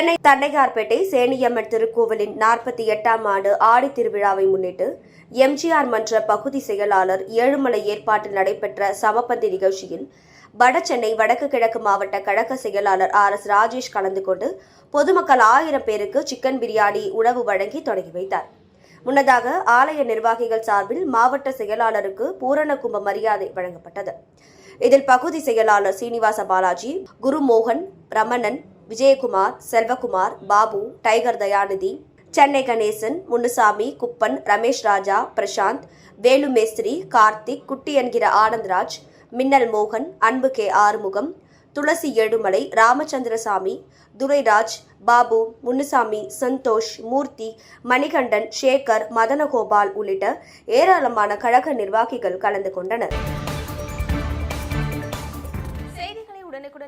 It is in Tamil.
சென்னை தண்டையார்பேட்டை சேனியம்மன் திருக்கோவிலின் நாற்பத்தி எட்டாம் ஆண்டு ஆடி திருவிழாவை முன்னிட்டு எம்ஜிஆர் மன்ற பகுதி செயலாளர் ஏழுமலை ஏற்பாட்டில் நடைபெற்ற சமபந்தி நிகழ்ச்சியில் வடசென்னை வடக்கு கிழக்கு மாவட்ட கழக செயலாளர் ஆர் எஸ் ராஜேஷ் கலந்து கொண்டு பொதுமக்கள் ஆயிரம் பேருக்கு சிக்கன் பிரியாணி உணவு வழங்கி தொடங்கி வைத்தார். முன்னதாக ஆலய நிர்வாகிகள் சார்பில் மாவட்ட செயலாளருக்கு பூரண கும்ப மரியாதை வழங்கப்பட்டது. இதில் பகுதி செயலாளர் சீனிவாச பாலாஜி குருமோகன் ரமணன் விஜயகுமார் செல்வகுமார் பாபு டைகர் தயாநிதி சென்னை கணேசன் முன்னுசாமி குப்பன் ரமேஷ் ராஜா பிரசாந்த் வேலு மேஸ்திரி கார்த்திக் குட்டி என்கிற ஆனந்த்ராஜ் மின்னல் மோகன் அன்பு கே ஆறுமுகம் துளசி ஏழுமலை ராமச்சந்திரசாமி துரைராஜ் பாபு முன்னுசாமி சந்தோஷ் மூர்த்தி மணிகண்டன் சேகர் மதனகோபால் உள்ளிட்ட ஏராளமான கழக நிர்வாகிகள் கலந்து கொண்டனர்.